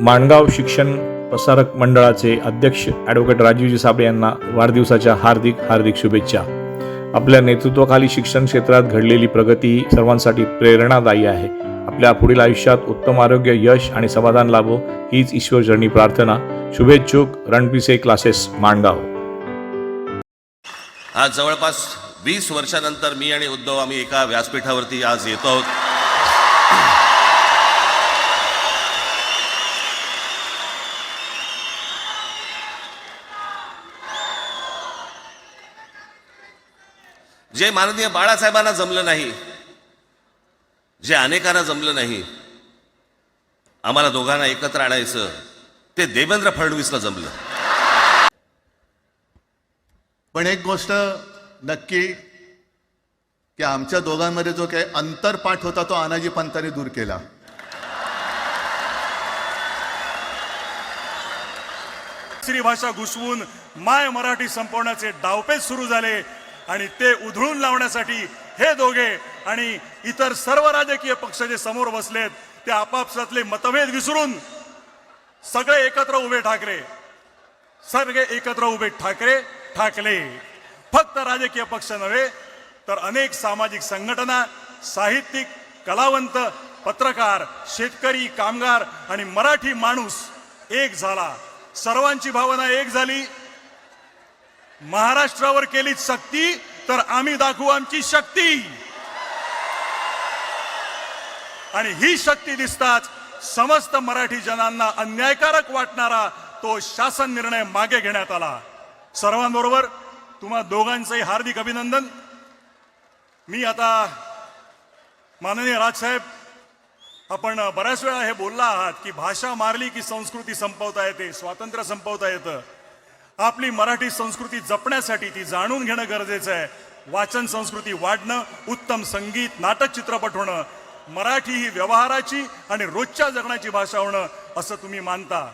माणगाव शिक्षण प्रसारक मंडळाचे अध्यक्ष ॲडव्होकेट राजीवजी साबळे यांना वाढदिवसाच्या हार्दिक हार्दिक शुभेच्छा. आपल्या नेतृत्वाखाली शिक्षण क्षेत्रात घडलेली प्रगती सर्वांसाठी प्रेरणादायी आहे. आपल्या पुढील आयुष्यात उत्तम आरोग्य यश आणि समाधान लाभो हीच ईश्वरचरणी प्रार्थना. शुभेच्छुक रणपिसे क्लासेस माणगाव. आज जवळपास वीस वर्षानंतर मी आणि उद्धव आम्ही एका व्यासपीठावरती आज येतो आहोत. जे माननीय बाळासाहेबांना जमलं नाही जे अनेकांना जमलं नाही आम्हाला दोघांना एकत्र आणायचं ते देवेंद्र फडणवीसला जमलं. पण एक गोष्ट नक्की की आमच्या दोघांमध्ये जो काही अंतरपाठ होता तो अनाजी पंतांनी दूर केला. स्त्री भाषा घुसवून माय मराठी संपवण्याचे डावपेच सुरू झाले. आणि ते उधळून लावण्यासाठी हे दोघे आणि इतर सर्व राजकीय पक्ष जे समोर बसलेत ते आपापसातले मतभेद विसरून सगळे एकत्र उभे ठाकरे. सगळे एकत्र उभे ठाकरे ठाकले. फक्त राजकीय पक्ष नव्हे तर अनेक सामाजिक संघटना साहित्यिक कलावंत पत्रकार शेतकरी कामगार आणि मराठी माणूस एक झाला. सर्वांची भावना एक झाली. महाराष्ट्रावर केली सक्ती तर आम्ही दाखवू आमची शक्ती. आणि ही शक्ती दिसताच समस्त मराठी जनांना अन्यायकारक वाटणारा तो शासन निर्णय मागे घेण्यात आला. सर्वांबरोबर तुम्हा दोघांचंही हार्दिक अभिनंदन. मी आता माननीय राजसाहेब आपण बऱ्याच वेळा हे बोलला आहात की भाषा मारली की संस्कृती संपवता येते स्वातंत्र्य संपवता येतं. आपली मराठी संस्कृती जपण्यासाठी ती जाणून घेणं गरजेचं आहे. वाचन संस्कृती वाढणं उत्तम संगीत नाटक चित्रपट होणं मराठी ही व्यवहाराची आणि रोजच्या जगण्याची भाषा होणं असं तुम्ही मानता.